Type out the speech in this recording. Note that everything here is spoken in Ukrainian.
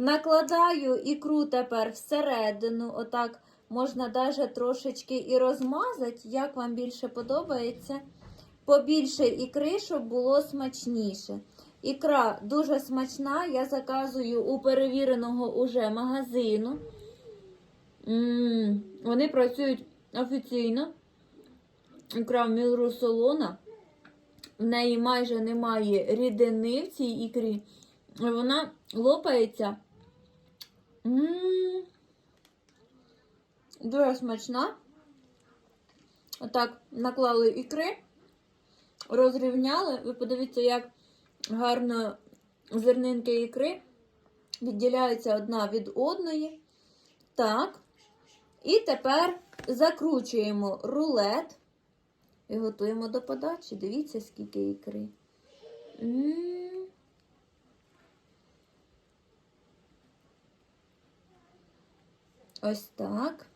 Накладаю ікру тепер всередину. Отак можна навіть трошечки і розмазати, як вам більше подобається. Побільше ікри, щоб було смачніше. Ікра дуже смачна. Я заказую у перевіреного уже магазину. м вони працюють офіційно. Ікра в міру солона. В неї майже немає рідини в цій ікрі. Вона лопається. М Дуже смачна. Отак наклали ікри, розрівняли. Ви подивіться, як гарно зернинки ікри відділяються одна від одної. Так. І тепер закручуємо рулет і готуємо до подачі. Дивіться, скільки ікри. М. Ось так.